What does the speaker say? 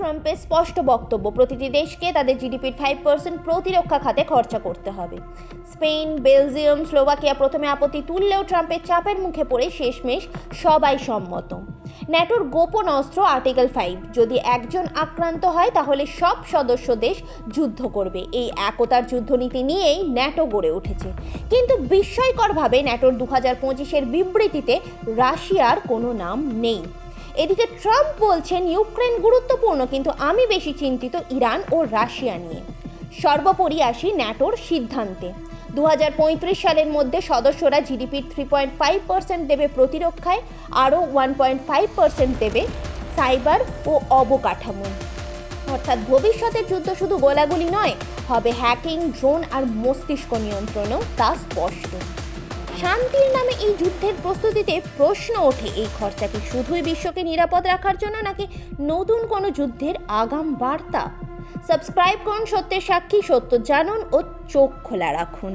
ট্রাম্পের স্পষ্ট বক্তব্য, প্রতিটি দেশকে তাদের জিডিপির ফাইভ পার্সেন্ট প্রতিরক্ষা খাতে খরচা করতে হবে। স্পেন, বেলজিয়াম, স্লোভাকিয়া প্রথমে আপত্তি তুললেও ট্রাম্পের চাপের মুখে পড়ে শেষমেশ সবাই সম্মত। ন্যাটোর গোপন অস্ত্র আর্টিকেল ফাইভ যদি একজন আক্রান্ত হয় তাহলে সব সদস্য দেশ যুদ্ধ করবে। এই একতার যুদ্ধনীতি নিয়েই ন্যাটো গড়ে উঠেছে। কিন্তু বিস্ময়করভাবে ন্যাটোর দু হাজার পঁচিশের বিবৃতিতে রাশিয়ার কোনো নাম নেই। এদিকে ট্রাম্প বলছেন ইউক্রেন গুরুত্বপূর্ণ, কিন্তু আমি বেশি চিন্তিত ইরান ও রাশিয়া নিয়ে। সর্বোপরি আসি ন্যাটোর সিদ্ধান্তে। দু হাজার পঁয়ত্রিশ সালের মধ্যে সদস্যরা জিডিপির থ্রি পয়েন্ট ফাইভ পার্সেন্ট দেবে প্রতিরক্ষায়, আরও ওয়ান পয়েন্ট ফাইভ পার্সেন্ট দেবে সাইবার ও অবকাঠামো। অর্থাৎ ভবিষ্যতের যুদ্ধ শুধু গোলাগুলি নয়, হবে হ্যাকিং, ড্রোন আর মস্তিষ্ক নিয়ন্ত্রণও তা স্পষ্ট। শান্তির নামে এই যুদ্ধের প্রস্তুতিতে প্রশ্ন ওঠে, এই খরচা কি শুধুই বিশ্বকে নিরাপদ রাখার জন্য নাকি নতুন কোনো যুদ্ধের আগাম বার্তা? সাবস্ক্রাইব করুন সত্যের সাক্ষী, সত্য জানুন ও চোখ খোলা রাখুন।